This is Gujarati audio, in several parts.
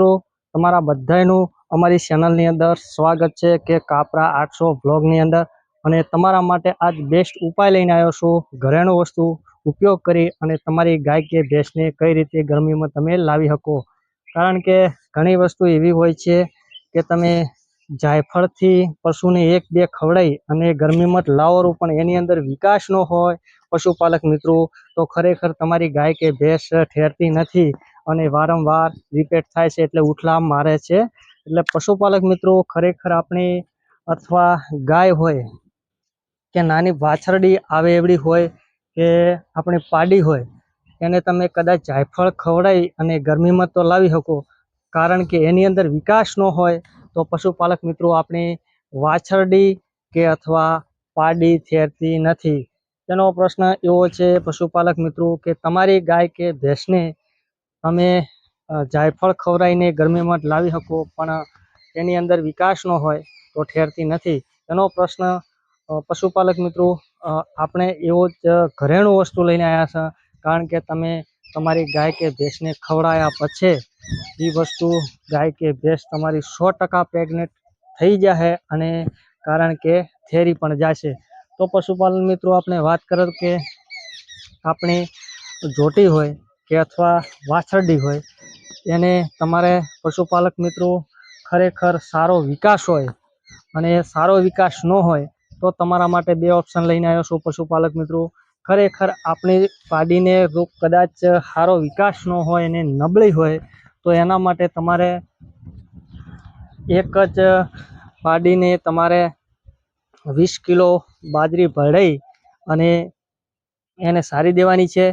મિત્રો, તમારા બધાનું અમારી ચેનલની અંદર સ્વાગત છે કે કાપરા આઠસો બ્લોગની અંદર. અને તમારા માટે આજ બેસ્ટ ઉપાય લઈને આવ્યો છું. ઘરેણું વસ્તુ ઉપયોગ કરી અને તમારી ગાય કે ભેંસને કઈ રીતે ગરમીમાં તમે લાવી શકો. કારણ કે ઘણી વસ્તુ એવી હોય છે કે તમે જાયફળથી પશુને એક બે ખવડાવી અને ગરમીમાં લાવવાનું પણ એની અંદર વિકાસ ન હોય પશુપાલક મિત્રો, તો ખરેખર તમારી ગાય કે ભેંસ ઠેરતી નથી. અને વારંવાર રિપીટ થાય છે એટલે ઉઠલામ મારે છે. એટલે પશુપાલક મિત્રો, ખરેખર આપણી અથવા ગાય હોય કે નાની વાછરડી આવે એવડી હોય કે આપણી પાડી હોય, એને તમે કદાચ જાયફળ ખવડાવી અને ગરમીમાં તો લાવી શકો. કારણ કે એની અંદર વિકાસ ન હોય તો પશુપાલક મિત્રો આપણી વાછરડી કે અથવા પાડી થેરતી નથી. તેનો પ્રશ્ન એવો છે પશુપાલક મિત્રો કે તમારી ગાય કે ભેંસને તમે જાયફળ ખવડાવીને ગરમીમાં લાવી શકો, પણ એની અંદર વિકાસ ન હોય તો ઠેરતી નથી. એનો પ્રશ્ન પશુપાલક મિત્રો આપણે એવો જ ઘરેણું વસ્તુ લઈને આવ્યા છે, કારણ કે તમે તમારી ગાય કે ભેંસને ખવડાવ્યા પછી એ વસ્તુ ગાય કે ભેંસ તમારી સો ટકા પ્રેગ્નેન્ટ થઈ જશે અને કારણ કે થેરી પણ જશે. તો પશુપાલન મિત્રો, આપણે વાત કરો કે આપણી જોટી હોય કે અથવા વાછરડી હોય, એને તમારે પશુપાલક મિત્રો ખરેખર સારો વિકાસ હોય અને સારો વિકાસ ન હોય, તો તમારા માટે બે ઓપ્શન લઈને આવ્યો છું પશુપાલક મિત્રો. ખરેખર આપણી પાડીને જો કદાચ સારો વિકાસ ન હોય અને નબળી હોય, તો એના માટે તમારે એક જ પાડીને તમારે વીસ કિલો બાજરી ભરાઈ અને એને સારી દેવાની છે.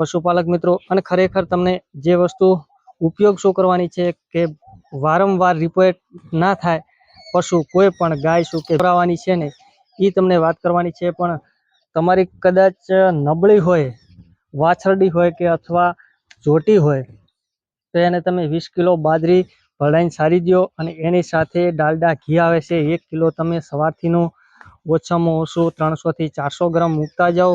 પશુપાલક મિત્રો, અને ખરેખર તમને જે વસ્તુ ઉપયોગ શું કરવાની છે કે વારંવાર રિપોર્ટ ના થાય, પશુ કોઈ પણ ગાય શું કે ભરાવાની છે ને એ તમને વાત કરવાની છે. પણ તમારી કદાચ નબળી હોય, વાછરડી હોય કે અથવા જોટી હોય, તો એને તમે વીસ કિલો બાજરી ભરાઈને સારી દો અને એની સાથે ડાલડા ઘી આવે છે. એક કિલો તમે સવારથીનું ઓછામાં ઓછું ત્રણસોથી ચારસો ગ્રામ મૂકતા જાઓ,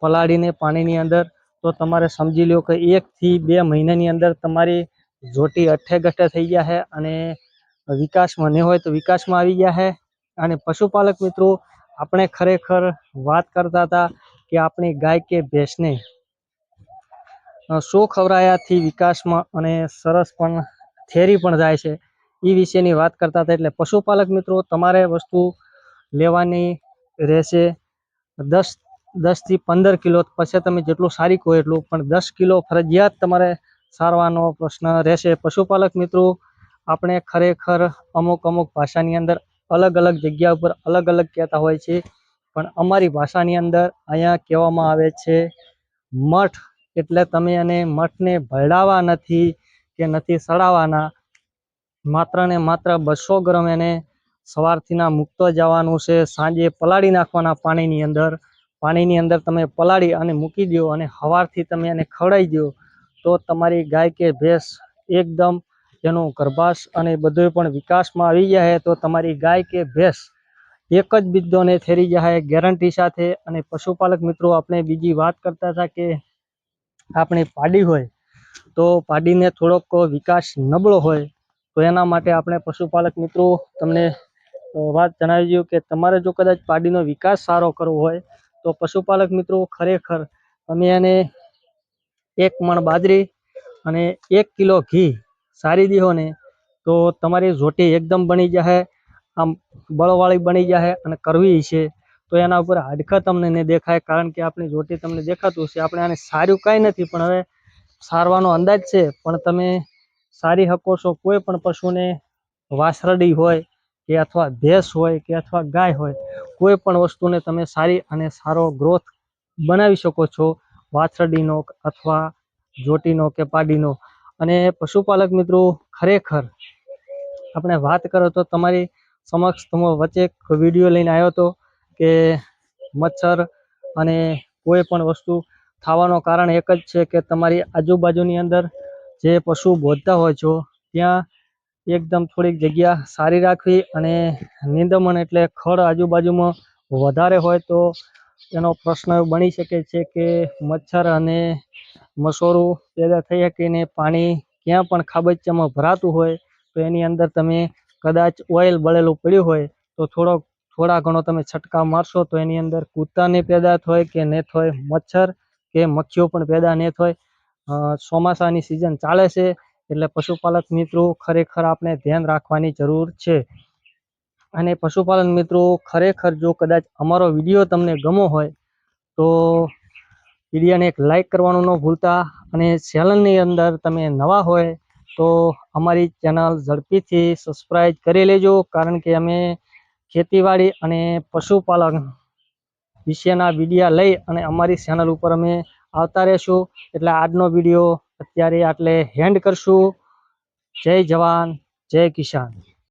પલાળીને પાણીની અંદર તો તમારે સમજી લો કે એકથી બે મહિનાની અંદર તમારી જોટી અઠે ગઠે થઈ છે અને વિકાસમાં નહીં હોય તો વિકાસમાં આવી ગયા છે. અને પશુપાલક મિત્રો, આપણે ખરેખર વાત કરતા હતા કે આપણી ગાય કે ભેંસને શું ખવડાયાથી વિકાસમાં અને સરસ પણ થેરી પણ જાય છે. એ વિશેની વાત કરતા હતા એટલે પશુપાલક મિત્રો, તમારે વસ્તુ લેવાની રહેશે દસ દસથી પંદર કિલો પછી તમે જેટલું સારી કહો એટલું. પણ દસ કિલો ફરજિયાત તમારે સારવાનો પ્રશ્ન રહેશે. પશુપાલક મિત્રો, આપણે ખરેખર અમુક અમુક ભાષાની અંદર અલગ અલગ જગ્યા ઉપર અલગ અલગ કહેતા હોય છે. પણ અમારી ભાષાની અંદર અહીંયા કહેવામાં આવે છે, મઠ. એટલે તમે એને મઠને ભરડાવા નથી કે નથી સડાવવાના. માત્ર ને માત્ર બસો ગ્રામ એને સવારથીના મૂકતો જવાનું છે. સાંજે પલાળી નાખવાના પાણીની અંદર. પાણીની અંદર તમે પલાળી અને મૂકી દો અને હવારથી તમે એને ખવડાવી દો તો તમારી ગાય કે ભેંસ એકદમ એનો ગર્ભાશ અને બધું પણ વિકાસમાં આવી જાય, તો તમારી ગાય કે ભેંસ એક જ બિદ્દોને થેરી જાય, ગેરંટી સાથે. અને પશુપાલક મિત્રો, આપણે બીજી વાત કરતા હતા કે આપણે પાડી હોય, તો પાડીને થોડોક વિકાસ નબળો હોય, તો એના માટે આપણે પશુપાલક મિત્રો, તમને વાત જણાવી દઉં કે તમારે જો કદાચ પાડીનો વિકાસ સારો કરવો હોય તો પશુપાલક મિત્રો, ખરેખર તમે એને એક મણ બાજરી અને એક કિલો ઘી સારી દીધો ને, તો તમારી ઝોટી એકદમ બની જશે આમ બળવાળી બની જશે અને કરવી છે. તો એના ઉપર હાડકા તમને નહીં દેખાય, કારણ કે આપણી ઝોટી તમને દેખાતું હશે. આપણે આને સારું કાંઈ નથી, પણ હવે સારવાનો અંદાજ છે. પણ તમે સારી શકો છો, કોઈ પણ પશુને વાસરડી હોય કે અથવા ભેંસ હોય કે અથવા ગાય હોય, કોઈ પણ વસ્તુને તમે સારી અને સારો ગ્રોથ બનાવી શકો છો. વાછરડીનો અથવા જોટીનો કે પાડીનો. અને પશુપાલક મિત્રો, ખરેખર આપણે વાત કરો તો તમારી સમક્ષ તમે વચ્ચે એક વીડિયો લઈને આવ્યો હતો કે મચ્છર અને કોઈ પણ વસ્તુ થવાનું કારણ એક જ છે કે તમારી આજુબાજુની અંદર જે પશુ બોધતા હોય છો, ત્યાં એકદમ થોડીક જગ્યા સારી રાખવી અને નિંદમણ એટલે ખડ આજુબાજુમાં વધારે હોય તો એનો પ્રશ્ન બની શકે છે કે મચ્છર અને મસોરું પેદા થઈ શકીને પાણી ક્યાં પણ ખાબોચિયામાં ભરાતું હોય તો એની અંદર તમે કદાચ ઓઇલ બળેલું પડ્યું હોય તો થોડોક થોડા ઘણો તમે છંટકાવ મારશો તો એની અંદર કૂતાની પેદા હોય કે નહીં હોય મચ્છર કે મક્ખીઓ પણ પેદા નહીં થાય. ચોમાસાની સિઝન ચાલે છે એટલે પશુપાલક મિત્રો ખરેખર આપણે ધ્યાન રાખવાની જરૂર છે. અને પશુપાલન મિત્રો ખરેખર જો કદાચ અમારો વીડિયો તમને ગમો હોય, તો વિડીયોને એક લાઈક કરવાનું ન ભૂલતા અને ચેનલની અંદર તમે નવા હોય, તો અમારી ચેનલ ઝડપીથી સબસ્ક્રાઈબ કરી લેજો. કારણ કે અમે ખેતીવાડી અને પશુપાલન વિશેના વિડીયા લઈ અને અમારી ચેનલ ઉપર અમે આવતા રહેશું. એટલે આજનો વીડિયો અત્યારે આટલે હેન્ડ કરશું. જય જવાન જય કિસાન.